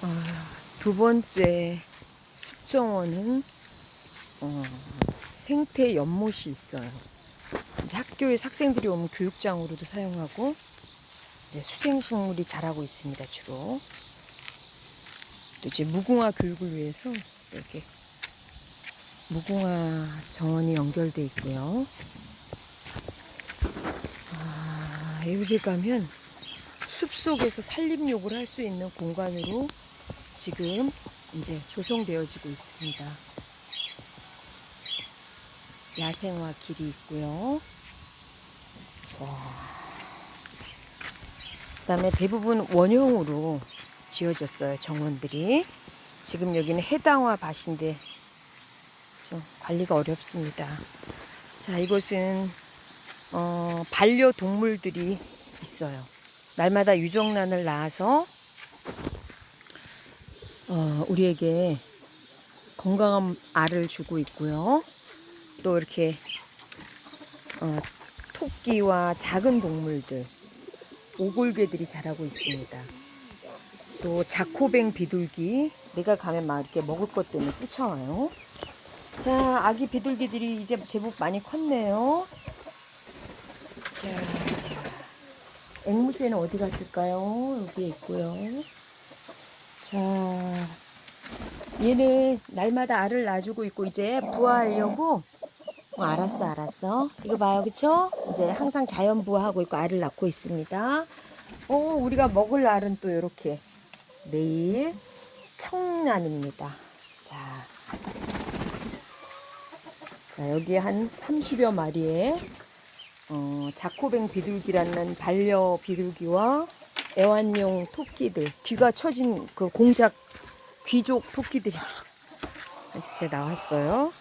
아, 두 번째 숲정원은 어, 생태 연못이 있어요. 이제 학교에 학생들이 오면 교육장으로도 사용하고 이제 수생식물이 자라고 있습니다 주로. 또 이제 무궁화 교육을 위해서 이렇게 무궁화 정원이 연결돼 있고요. 아, 여기 가면 숲 속에서 산림욕을 할 수 있는 공간으로 지금 이제 조성되어지고 있습니다. 야생화 길이 있고요. 그 다음에 대부분 원형으로 지어졌어요 정원들이. 지금 여기는 해당화 밭인데 좀 관리가 어렵습니다. 자 이곳은 어, 반려동물들이 있어요. 날마다 유정란을 낳아서 어, 우리에게 건강한 알을 주고 있고요. 또 이렇게 어, 토끼와 작은 동물들, 오골개들이 자라고 있습니다. 또 자코뱅 비둘기, 내가 가면 막 이렇게 먹을 것 때문에 쫓아와요. 자, 아기 비둘기들이 이제 제법 많이 컸네요. 자, 앵무새는 어디 갔을까요? 여기에 있고요. 자, 얘는 날마다 알을 낳아주고 있고 이제 부화하려고 어, 알았어, 알았어. 이거 봐요, 그쵸? 이제 항상 자연 부화하고 있고 알을 낳고 있습니다. 어, 우리가 먹을 알은 또 이렇게 매일 청란입니다. 자, 자 여기 한 30여 마리의 어, 자코뱅 비둘기라는 반려 비둘기와 애완용 토끼들, 귀가 처진 그 공작 귀족 토끼들이 이제 나왔어요.